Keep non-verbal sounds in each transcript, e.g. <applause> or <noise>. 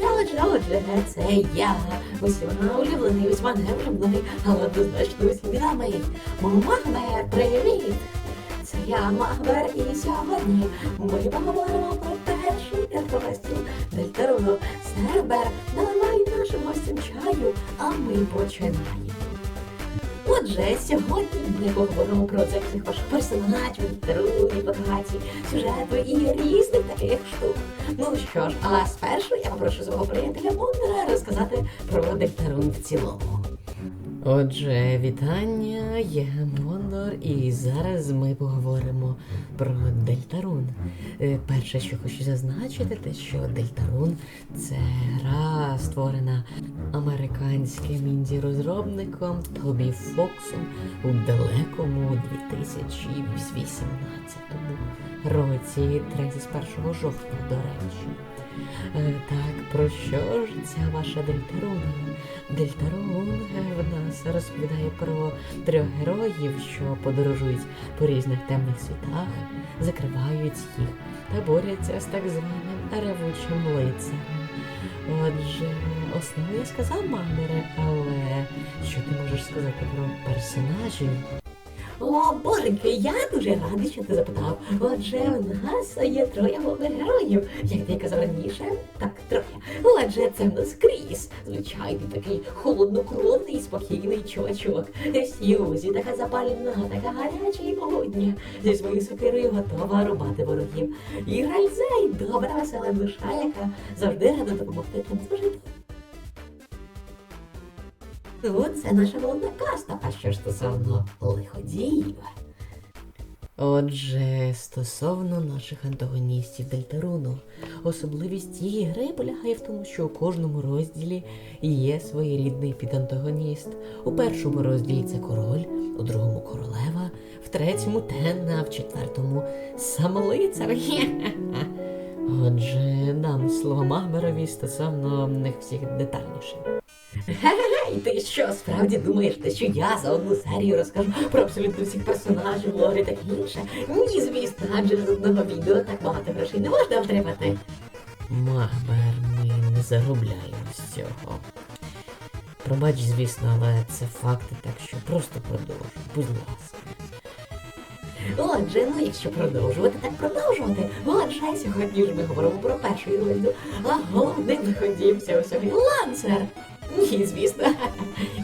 Отже, отже, отже, це я. Усіма улюблений, ось не улюблений, але однозначно усім відомий. Магмер, привіт! Це я Магмер, і сьогодні ми поговоримо про перший розділ Дельтаруну. Сербер, наливай нашим гостям чаю, а ми починаємо. Отже, сьогодні ми поговоримо про цих ваших персонажів, дарунок, мотивацій, сюжету і різних таких штук. Ну що ж, а спершу я попрошу свого приятеля Бондера розказати про диктарун в цілому. Отже, вітання, я Мондор, і зараз ми поговоримо про Дельтарун. Е, Перше, що хочу зазначити, те, що Дельтарун це гра, створена американським інді-розробником Тобі Фоксом у далекому 2018 році, 31 жовтня, до речі. Е, Так, про що ж ця ваша Дельтарун? Дельтарун е, в нас розповідає про трьох героїв, що подорожують по різних темних світах, закривають їх та борються з так званим ревучим лицарем. Отже, основне я сказав Мамере, але що ти можеш сказати про персонажів? О, боженьки, я дуже радий, що ти запитав. Отже, у нас є троє головних героїв. Як ти казав раніше, так троє. Отже, це в нас Кріс, звичайний такий холоднокровний, спокійний чувачок. Сьюзі, така запалена, така гаряча і погодня. Зі своєю сокирою готова рубати ворогів. І Гальзей, добра весела душа, яка завжди рада допомогти тим служити. Ну, це наша головна каста. А що ж стосовно лиходіїв? Отже, стосовно наших антагоністів Дельтаруну, особливість цієї гри полягає в тому, що у кожному розділі є своєрідний підантагоніст. У першому розділі це король, у другому королева, в третьому Тенна, в четвертому самолицар. Отже, дам слово Магмерові стосовно них всіх детальніше. І ти що, справді думаєш, те, що я за одну серію розкажу про абсолютно всіх персонажів, лорі та інше? Ні, звісно, адже з одного відео так багато грошей не можна отримати. Магмер, ми не заробляємо з цього. Пробач, звісно, але це факти, так що просто продовжуй, будь ласка. Отже, ну якщо продовжувати, так продовжувати. Отже, сьогодні ж ми говоримо про перший розділ, а головним всього сьогодні ланцер. Ні, звісно,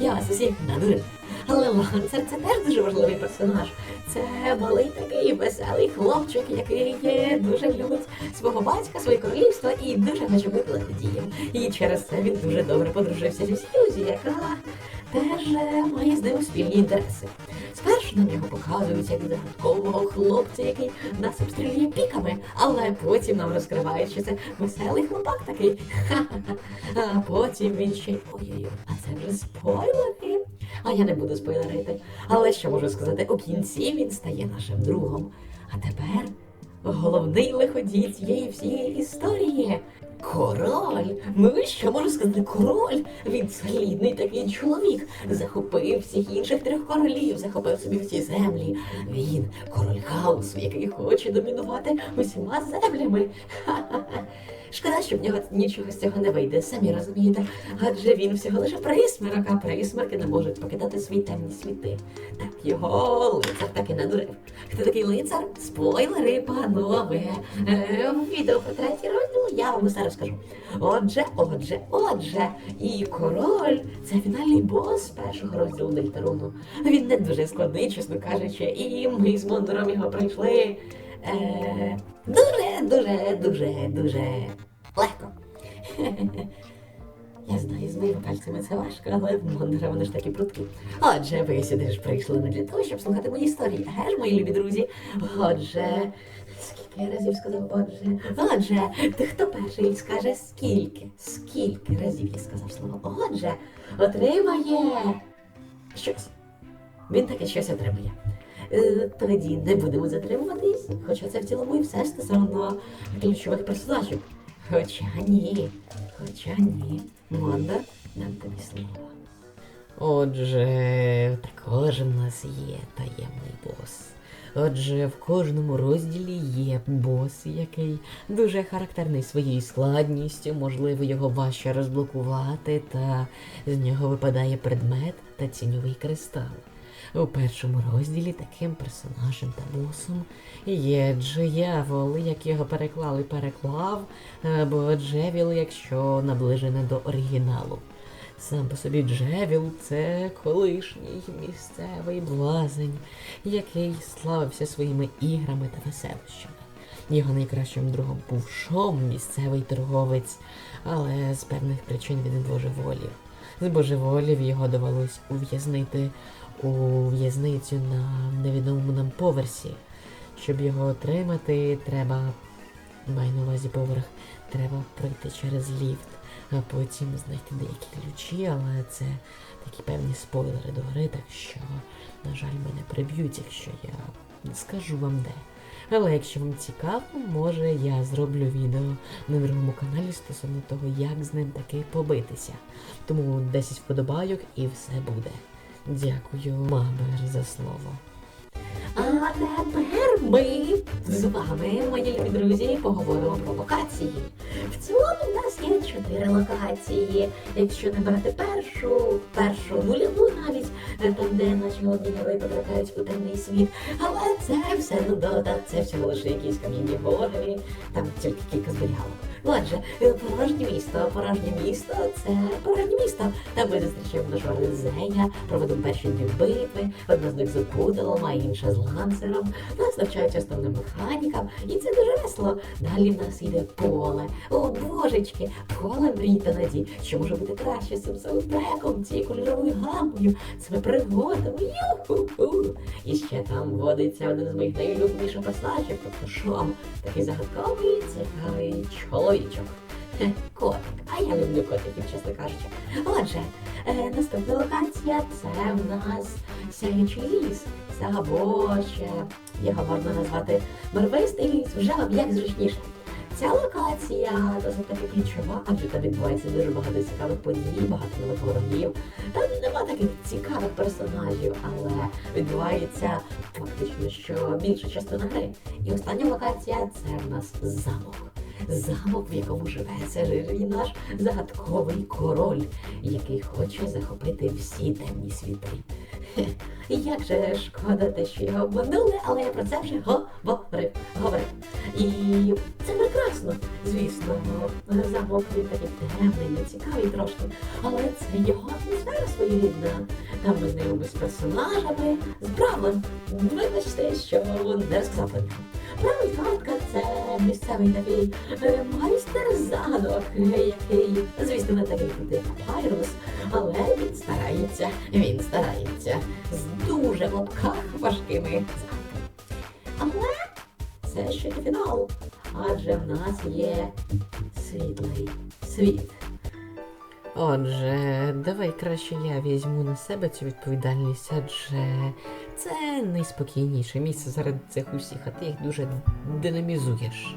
я вас усіх надурив. Але ланцер це теж дуже важливий персонаж. Це малий такий веселий хлопчик, який дуже любить свого батька, своє королівство і дуже хоче бути лиходієм. І через це він дуже добре подружився зі Сьюзі, яка теж е, має з ним спільні інтереси. Нам його показують як загадкового хлопця, який нас обстрілює піками, але потім нам розкривають, що це веселий хлопак такий. Ха-ха-ха. <laughs> А потім він ще й ой-ой-ой, а це вже спойлери. А я не буду спойлерити. Але що можу сказати, у кінці він стає нашим другом. А тепер головний лиходій цієї всієї історії. Король, ну що можу сказати, король? Він солідний такий чоловік. Захопив всіх інших трьох королів, захопив собі всі землі. Він король хаосу, який хоче домінувати усіма землями. Ха-ха-ха. Шкода, що в нього нічого з цього не вийде, самі розумієте. Адже він всього лише присмерок, а присмерки не можуть покидати свої темні світи. Так його лицар таки надурив. Хто такий лицар? Спойлери, панове. Е, відео про третій розділ я вам усе розкажу. Отже, отже, отже, і король це фінальний бос першого розділу Дельтаруну. Він не дуже складний, чесно кажучи, і ми з Мондором його пройшли. Е, дуже, дуже, дуже, дуже легко. Я знаю, з моїми пальцями це важко, але в Мондора вони ж такі прудкі. Отже, ви сюди ж прийшли не для того, щоб слухати мої історії. Еге мої любі друзі. Отже, скільки разів сказав, отже. Отже, ти хто перший скаже скільки? Скільки разів я сказав слово? Отже, отримає щось. Він таке щось отримує. Е, Тоді не будемо затримуватись, хоча це в цілому і все стосовно ключових персонажів. Хоча ні, хоча ні. Монда, дам тобі слово. Отже, також в нас є таємний бос. Отже, в кожному розділі є бос, який дуже характерний своєю складністю, можливо, його важче розблокувати, та з нього випадає предмет та тіньовий кристал. У першому розділі таким персонажем та босом є Джеявол, як його переклали переклав, або Джевіл, якщо наближене до оригіналу. Сам по собі Джевіл це колишній місцевий блазень, який славився своїми іграми та веселощами. Його найкращим другом був Шом, місцевий торговець, але з певних причин він божеволів. З божеволів його довелось ув'язнити у в'язницю на невідомому нам поверсі. Щоб його отримати, треба, маю на увазі поверх, треба пройти через ліфт, а потім знайти деякі ключі, але це такі певні спойлери до гри, так що, на жаль, мене приб'ють, якщо я не скажу вам де. Але якщо вам цікаво, може я зроблю відео на другому каналі стосовно того, як з ним таки побитися. Тому 10 вподобайок і все буде. Дякую, Мабер, за слово. А тепер ми з вами, мої любі друзі, поговоримо про локації. В цілому нас є чотири локації. Якщо не брати першу, першу нульову навіть, там, де наші молоді герої потрапляють у темний світ. Але це все нудота, це всього лише якісь кам'яні гори, там тільки кілька зберігалок. Отже, е, порожнє місто, порожнє місто це порожнє місто. Там ми зустрічаємо нашого Лизея, проводимо перші дві битви, одна з них з опудалом, а інша з лансером. Нас навчають основним механікам, і це дуже весело. Далі в нас йде поле. О, божечки, поле мрій та надій. Що може бути краще з цим саундтреком, цією кольоровою гамою, цими пригодами. Ю-ху-ху. І ще там водиться один з моїх найулюбленіших персонажів, тобто Шом, такий загадковий, цікавий чоловічок. Котик, а я люблю котиків, чесно кажучи. Отже, е, наступна локація це в нас сяючий ліс. Або ще його можна назвати барвистий ліс, вже вам як зручніше. Ця локація досить таки ключова, адже там відбувається дуже багато цікавих подій, багато нових ворогів. Там нема таких цікавих персонажів, але відбувається фактично що більша частина гри. І остання локація це в нас замок. Замок, в якому живе цей наш загадковий король, який хоче захопити всі темні світи. Хе, Як же шкода те, що його обманули, але я про це вже говорив. говорив. І це прекрасно, звісно, замок він такий темний, нецікавий трошки, але це його атмосфера своєрідна. Там ми знайомимося з персонажами, з правилом. Вибачте, що не розказав картка це місцевий такий е, майстер загадок, який, звісно, не такий крутий Пайрус, але він старається, він старається з дуже в лапках важкими. Але це ще не фінал, адже в нас є світлий світ. Отже, давай краще я візьму на себе цю відповідальність, адже це найспокійніше місце серед цих усіх, а ти їх дуже динамізуєш.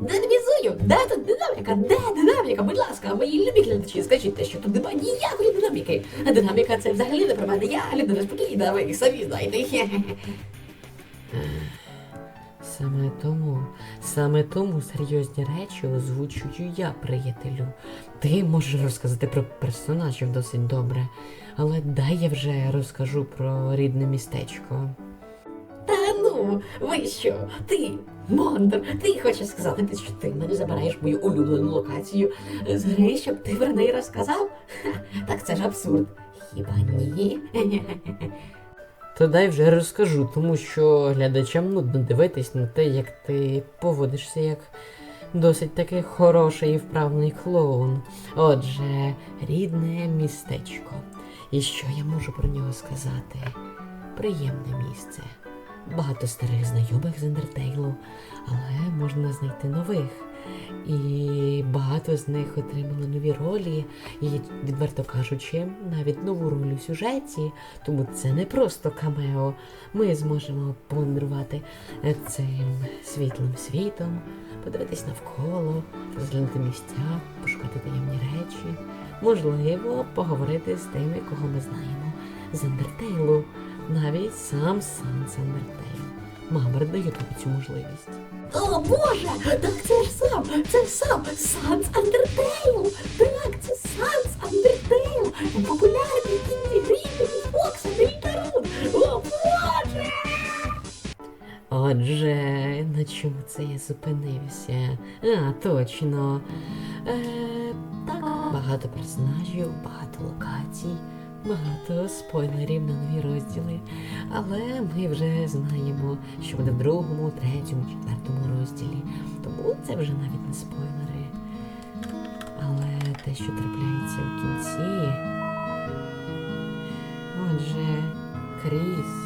Динамізую! Де тут динаміка? Де динаміка? Будь ласка, мої любі глядачі, скажіть що тут немає ніякої динаміки. А динаміка це взагалі не про мене. Я людина спокійна, ви самі знаєте. Саме тому, саме тому серйозні речі озвучую я, приятелю. Ти можеш розказати про персонажів досить добре, але дай я вже розкажу про рідне містечко. Та ну, ви що? Ти, Мондор, ти хочеш сказати, що ти мене забираєш мою улюблену локацію з гри, щоб ти про неї розказав? Ха, так це ж абсурд. Хіба ні? То дай вже розкажу, тому що глядачам нудно дивитись на те, як ти поводишся як досить таки хороший і вправний клоун. Отже, рідне містечко. І що я можу про нього сказати? Приємне місце. Багато старих знайомих з Ендертейлу, але можна знайти нових. І багато з них отримали нові ролі, і, відверто кажучи, навіть нову роль у сюжеті, тому це не просто камео. Ми зможемо помандрувати е, цим світлим світом, подивитись навколо, розглянути місця, пошукати таємні речі, можливо, поговорити з тими, кого ми знаємо з Ендертейлу. навіть сам Санс Андертейл. Мама, даю тобі цю можливість. О Боже! Так це ж сам! Це ж сам Санс Андертейл! Так, це Санс Андертейл! Популярний інді грі Фокса Дельтарун! О Боже! Отже, на чому це я зупинився? А, точно. Е, так, багато персонажів, багато локацій, багато спойлерів на нові розділи. Але ми вже знаємо, що буде в другому, третьому, четвертому розділі. Тому це вже навіть не спойлери. Але те, що трапляється в кінці. Отже, Кріс.